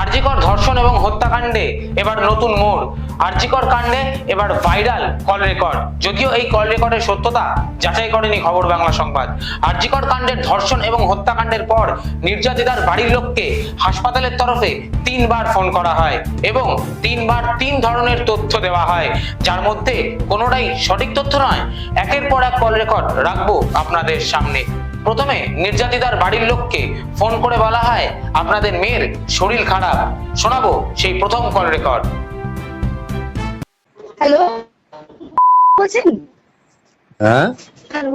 আরজিকর ধর্ষণ এবং হত্যাকাণ্ডে এবার নতুন মোড়। আরজিকর কাণ্ডে এবার ভাইরাল কল রেকর্ড যদিও এই কল রেকর্ডের সত্যতা যাচাই করেনি খবর বাংলা সংবাদ। আরজিকর কাণ্ডের ধর্ষণ এবং হত্যাকাণ্ডের পর নির্যাতিতার বাড়ির লোককে হাসপাতালের তরফে তিনবার ফোন করা হয় এবং তিনবার তিন ধরনের তথ্য দেওয়া হয়। যার মধ্যে কোনোটাই সঠিক তথ্য নয়। একের পর এক কল রেকর্ড রাখব আপনাদের সামনে। প্রথমে নির্যাতিতার বাড়ির লোককে ফোন করে বলা হয় আপনাদের মেয়ের শরীর খারাপ। শোনাবো সেই প্রথম কল রেকর্ড। হ্যালো? বলছেন? হ্যাঁ? হ্যালো?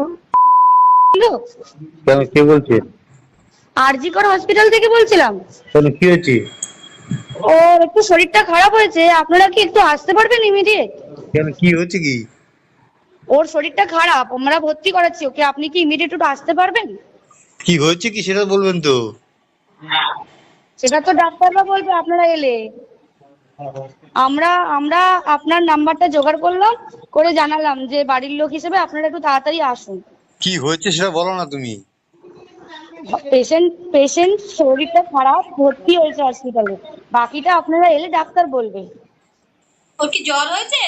কেন কে বলছে? আরজিকর হসপিটাল থেকে বলছিলাম। কেন কি হয়েছে? ওর একটু শরীরটা খারাপ হয়েছে আপনারা কি একটু আসতে পারবেন ইমিডিয়েট? কেন কি হয়েছে কি? ওর শরীরটা খারাপ আমরা ভর্তি করাচ্ছি ওকে আপনি কি ইমিডিয়েট একটু আসতে পারবেন? কি হয়েছে কি সেটা বলবেন তো? সেটা তো ডাক্তাররা বলবে আপনারা এলে। আমরা আমরা আপনার নাম্বারটা জোগাড় করলাম করে জানালাম যে বাড়ির লোক হিসেবে আপনারা একটু তাড়াতাড়ি আসুন। কি হয়েছে সেটা বলো না তুমি। পেশেন্ট পেশেন্ট শরীরটা খারাপ ভর্তি হয়েছে হসপিটালে বাকিটা আপনারা এলে ডাক্তার বলবে। ওর কি জ্বর হয়েছে?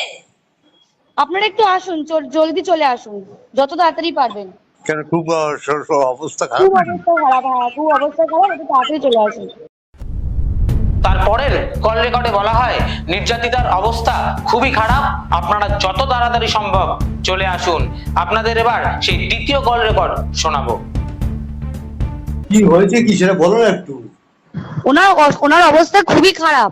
আপনারা একটু আসুন জলদি চলে আসুন যত তাড়াতাড়ি পারবেন। কেন খুব অবস্থা খারাপ খুব অবস্থা খারাপ হ্যাঁ খুব অবস্থা খারাপ একটু তাড়াতাড়ি চলে আসুন। তারপরের কল রেকর্ডে বলা হয় নির্যাতিতার অবস্থা খুবই খারাপ আপনারা যত তাড়াতাড়ি সম্ভব চলে আসুন। আপনাদের এবার সেই দ্বিতীয় কল রেকর্ড শোনাবো। কি হয়েছে কি সেটা বলো না একটু। ওনার ওনার অবস্থা খুবই খারাপ।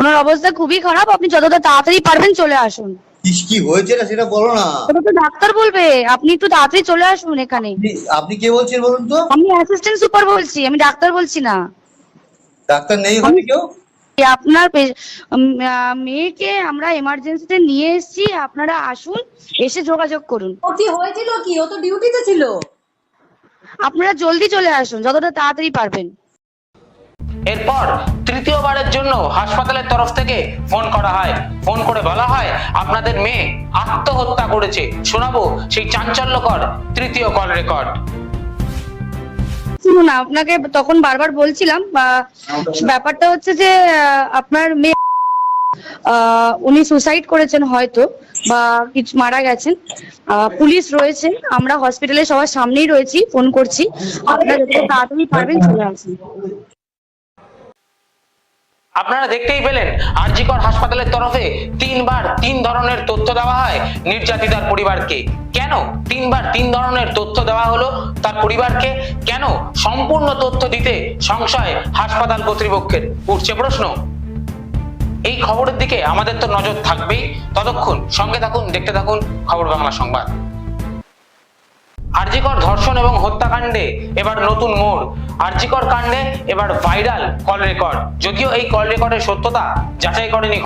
ওনার অবস্থা খুবই খারাপ আপনি যতটা তাড়াতাড়ি পারবেন চলে আসুন। কি কি হয়েছে না সেটা বলো না। ওটা তো ডাক্তার বলবে আপনি একটু তাড়াতাড়ি চলে আসুন এখানে। আপনি- কে বলছেন বলুন তো? আমি অ্যাসিস্ট্যান্ট সুপার বলছি আমি ডাক্তার বলছি না। ডাক্তার নেই ওখানে কেউ? আপনার মেয়েকে আমরা এমার্জেন্সিতে নিয়ে এসেছি আপনারা আসুন এসে যোগাযোগ করুন। ও কি হয়েছিল কি? ও তো ডিউটিতে ছিল। আপনারা জলদি চলে আসুন যতটা তাড়াতাড়ি পারবেন। এরপর তৃতীয়বারের জন্য হাসপাতালের তরফ থেকে ফোন করা হয়। ফোন করে বলা হয়, আপনাদের মেয়ে আত্মহত্যা করেছে। শোনাবো সেই চাঞ্চল্যকর তৃতীয় কল রেকর্ড শুনুন আপনাকে তখন বারবার বলছিলাম ব্যাপারটা হচ্ছে যে আপনার মেয়ে উনি সুসাইড করেছেন হয়তো, বা কিছু মারা গেছেন। পুলিশ রয়েছে, আমরা হসপিটালে সবার সামনেই রয়েছি, ফোন করছি। আপনারা যত তাড়াতাড়ি পারবেন চলে আসুন। আপনারা দেখতেই পেলেন, আরজিকর হাসপাতালের তরফে তিনবার তিন ধরনের তথ্য দেওয়া হয় নির্যাতিতার পরিবারকে। কেন তিনবার তিন ধরনের তথ্য দেওয়া হলো তার পরিবারকে? কেন সম্পূর্ণ তথ্য দিতে সংশয় হাসপাতাল কর্তৃপক্ষের? উঠছে প্রশ্ন। এই খবরের দিকে আমাদের তো নজর থাকবেই। ততক্ষণ সঙ্গে থাকুন, দেখতে থাকুন খবর বাংলা সংবাদ। আরজিকর ধর্ষণ এবং হত্যাকাণ্ডে এবার নতুন মোড়। আরজিকর কাণ্ডে এবার ভাইরাল কল রেকর্ড। যদিও এই কল রেকর্ডের সত্যতা যাচাই করেনি